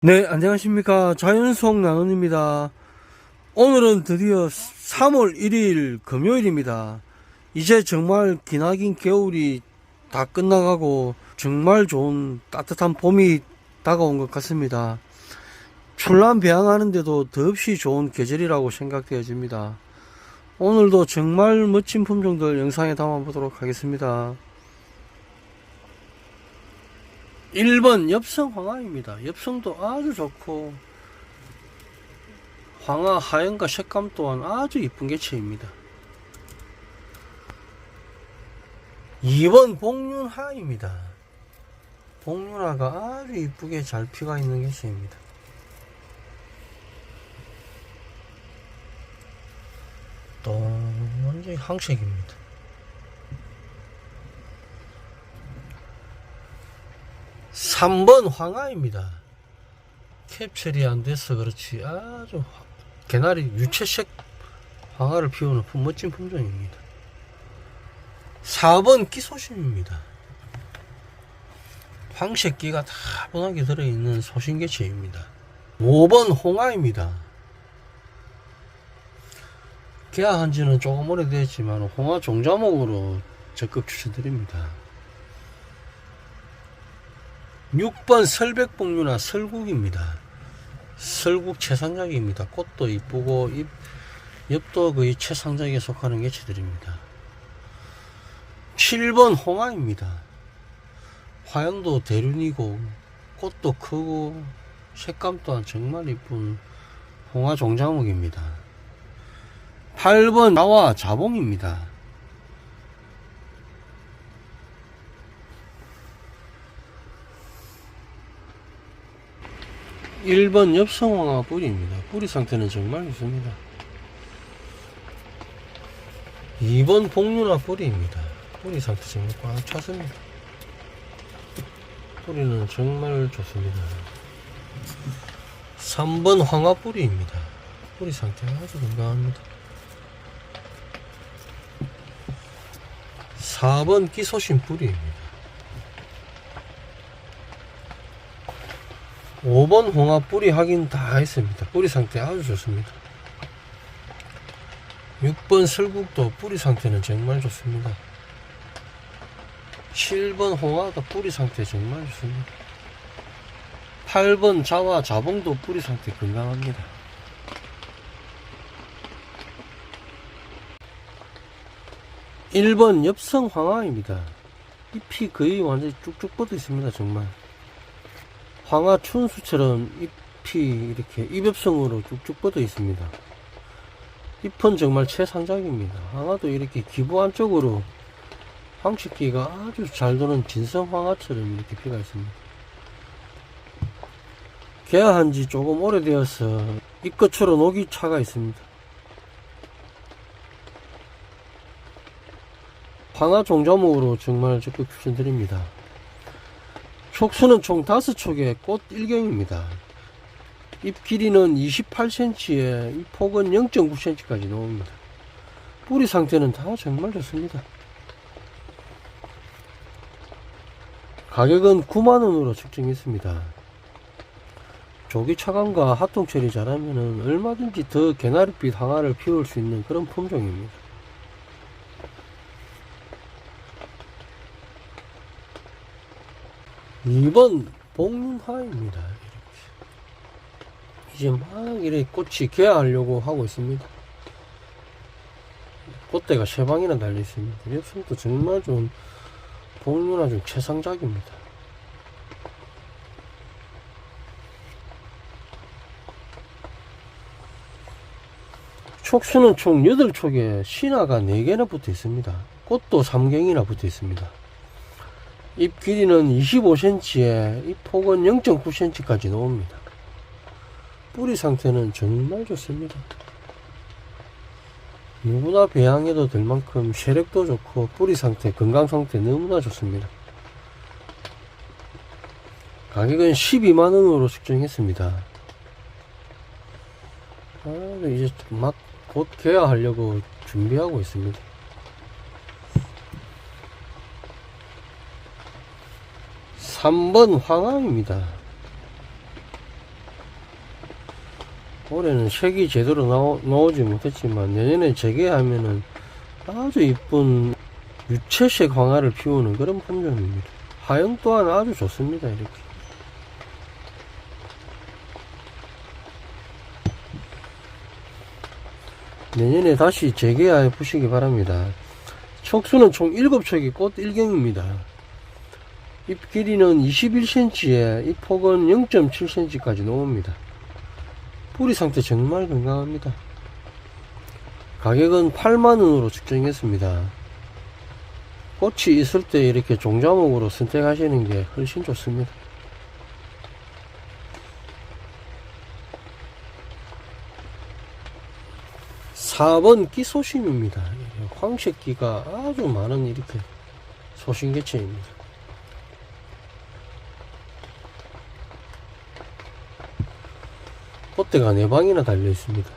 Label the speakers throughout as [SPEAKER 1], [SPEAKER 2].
[SPEAKER 1] 네, 안녕하십니까. 자연속 나눔입니다. 오늘은 드디어 3월 1일 금요일입니다. 이제 정말 기나긴 겨울이 다 끝나가고 정말 좋은 따뜻한 봄이 다가온 것 같습니다. 출란 배양하는데도 더없이 좋은 계절이라고 생각되어집니다. 오늘도 정말 멋진 품종들 영상에 담아보도록 하겠습니다. 1번 엽성 황화입니다. 엽성도 아주 좋고 황화 하얀과 색감 또한 아주 이쁜 개체입니다. 2번 복륜하입니다. 복륜화가 아주 이쁘게 잘 피가 있는 개체입니다. 또 완전히 항색입니다. 3번 황화입니다. 캡처리 안 돼서 그렇지 아주 화- 개나리 유채색 황화를 피우는 품- 멋진 품종입니다. 4번 끼소심입니다. 황색기가 다분하게 들어있는 소신개체입니다. 5번 홍화입니다. 개화한 지는 조금 오래됐지만 홍화 종자목으로 적극 추천드립니다. 6번 설백복류나 설국입니다. 설국 채상작입니다. 꽃도 이쁘고 잎, 엽도 거의 채상작에 속하는 개체들입니다. 7번 홍화입니다. 화양도 대륜이고 꽃도 크고 색감 또한 정말 이쁜 홍화 종자목입니다. 8번 나와 자봉입니다. 1번 엽성황화 뿌리입니다. 뿌리 상태는 정말 좋습니다. 2번 복륜화 뿌리입니다. 뿌리 상태 정말 꽉 찼습니다. 뿌리는 정말 좋습니다. 3번 황화 뿌리입니다. 뿌리 상태가 아주 건강합니다. 4번 끼소신 뿌리입니다. 5번 홍합 뿌리 확인 다 했습니다. 뿌리 상태 아주 좋습니다. 6번 설국도 뿌리 상태는 정말 좋습니다. 7번 홍화도 뿌리 상태 정말 좋습니다. 8번 자와 자봉도 뿌리 상태 건강합니다. 일번 엽성 황화입니다. 잎이 거의 완전히 쭉쭉 뻗어 있습니다. 정말. 황화 춘수처럼 잎이 이렇게 입엽성으로 쭉쭉 뻗어 있습니다. 잎은 정말 최상작입니다. 황화도 이렇게 기부 안쪽으로 황식기가 아주 잘 도는 진성 황화처럼 이렇게 피가 있습니다. 개화한 지 조금 오래되어서 잎끝으로 녹이 차가 있습니다. 황화 종자목으로 정말 적극 추천드립니다. 촉수는 총 5촉의 꽃 1경입니다. 잎 길이는 28cm에 잎 폭은 0.9cm까지 나옵니다. 뿌리 상태는 다 정말 좋습니다. 가격은 9만원으로 책정했습니다. 조기 차감과 합동 처리 잘하면 얼마든지 더 개나리빛 항아를 피울 수 있는 그런 품종입니다. 2번 복륜화입니다. 이제 막 이렇게 꽃이 개화하려고 하고 있습니다. 꽃대가 세 방이나 달려 있습니다. 엽성도 정말 좋은 복륜화 중 최상작입니다. 촉수는 총 8촉에 신화가 4개나 붙어 있습니다. 꽃도 3경이나 붙어 있습니다. 잎 길이는 25cm에 잎 폭은 0.9cm까지 나옵니다. 뿌리 상태는 정말 좋습니다. 누구나 배양해도 될 만큼 쉐력도 좋고 뿌리 상태, 건강 상태 너무나 좋습니다. 가격은 12만원으로 측정했습니다. 아, 이제 막 곧 개화하려고 준비하고 있습니다. 3번 황암입니다. 올해는 색이 제대로 나오, 나오지 못했지만 내년에 재개하면은 아주 이쁜 유채색 황화를 피우는 그런 품종입니다. 하영 또한 아주 좋습니다. 이렇게. 내년에 다시 재개해 보시기 바랍니다. 촉수는 총 7촉의 꽃 1경입니다. 잎 길이는 21cm에 잎 폭은 0.7cm까지 나옵니다. 뿌리 상태 정말 건강합니다. 가격은 8만원으로 측정했습니다. 꽃이 있을 때 이렇게 종자목으로 선택하시는 게 훨씬 좋습니다. 사번 끼소심입니다. 황색기가 아주 많은 이렇게 소심개체입니다. 꽃대가 네 방이나 달려 있습니다.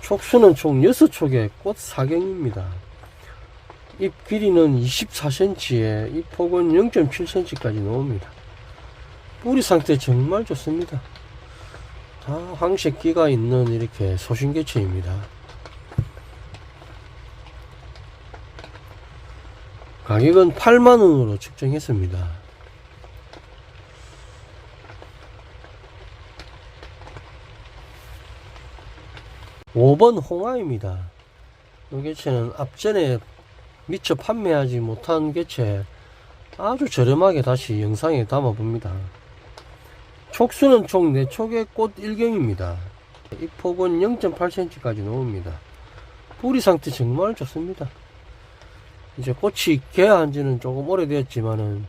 [SPEAKER 1] 촉수는 총 6촉의 꽃 사경입니다. 잎 길이는 24cm에 잎 폭은 0.7cm까지 나옵니다. 뿌리 상태 정말 좋습니다. 다 황색기가 있는 이렇게 소신개체입니다. 가격은 8만원으로 측정했습니다. 오번 홍화입니다. 이 개체는 앞전에 미처 판매하지 못한 개체 아주 저렴하게 다시 영상에 담아 봅니다. 촉수는 총 4촉의 꽃 1경입니다. 이 폭은 0.8cm까지 나옵니다. 뿌리 상태 정말 좋습니다. 이제 꽃이 개한 지는 조금 오래되었지만은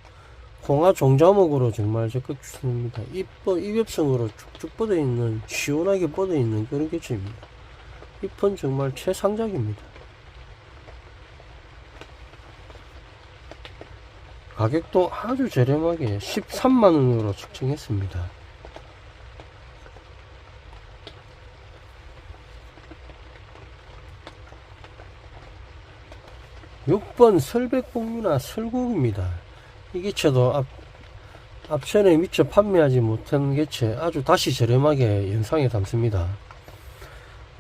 [SPEAKER 1] 홍화 종자목으로 정말 적극 좋습니다. 잎, 잎엽성으로 쭉쭉 뻗어 있는, 시원하게 뻗어 있는 그런 개체입니다. 잎은 정말 최상작입니다. 가격도 아주 저렴하게 13만원으로 측정했습니다. 육번 설백봉유나 설국입니다. 이 개체도 앞, 앞전에 미처 판매하지 못한 개체 아주 다시 저렴하게 영상에 담습니다.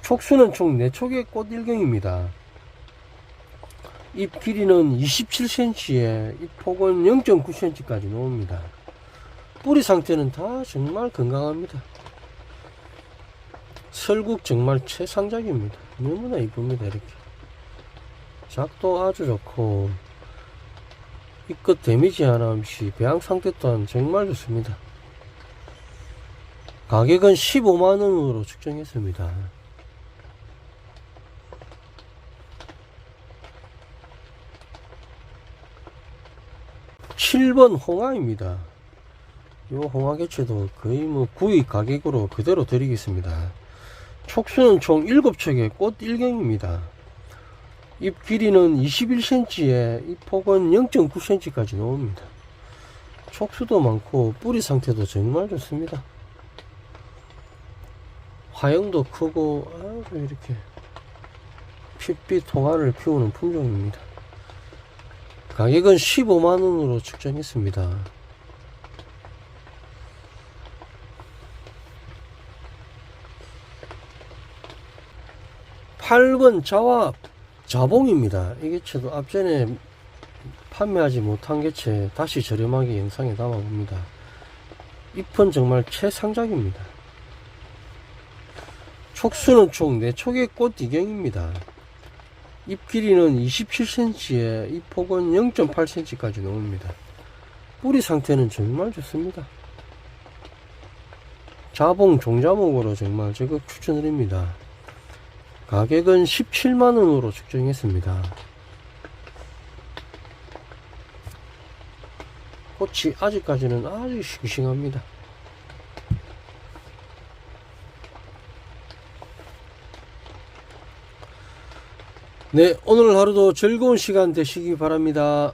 [SPEAKER 1] 촉수는 총 4촉의 꽃 1경입니다. 잎 길이는 27cm에 잎 폭은 0.9cm까지 나옵니다. 뿌리 상태는 다 정말 건강합니다. 설국 정말 최상작입니다. 너무나 이쁩니다. 이렇게 작도 아주 좋고 잎끝 데미지 하나 없이 배양 상태 또한 정말 좋습니다. 가격은 15만원으로 측정했습니다. 7번 홍화입니다. 이 홍화 개체도 거의 뭐 구입 가격으로 그대로 드리겠습니다. 촉수는 총 7촉의 꽃 1경입니다. 잎 길이는 21cm에 잎 폭은 0.9cm까지 나옵니다. 촉수도 많고 뿌리 상태도 정말 좋습니다. 화형도 크고 이렇게 핏빛 홍화를 피우는 품종입니다. 가격은 15만원으로 측정했습니다. 팔번 자화 자봉입니다. 이 개체도 앞전에 판매하지 못한 개체 다시 저렴하게 영상에 담아봅니다. 잎은 정말 최상작입니다. 촉수는 총 4촉의 꽃 이경입니다. 잎 길이는 27cm에 잎 폭은 0.8cm까지 나옵니다. 뿌리 상태는 정말 좋습니다. 자봉 종자목으로 정말 적극 추천드립니다. 가격은 17만원으로 측정했습니다. 꽃이 아직까지는 아주 싱싱합니다. 네, 오늘 하루도 즐거운 시간 되시기 바랍니다.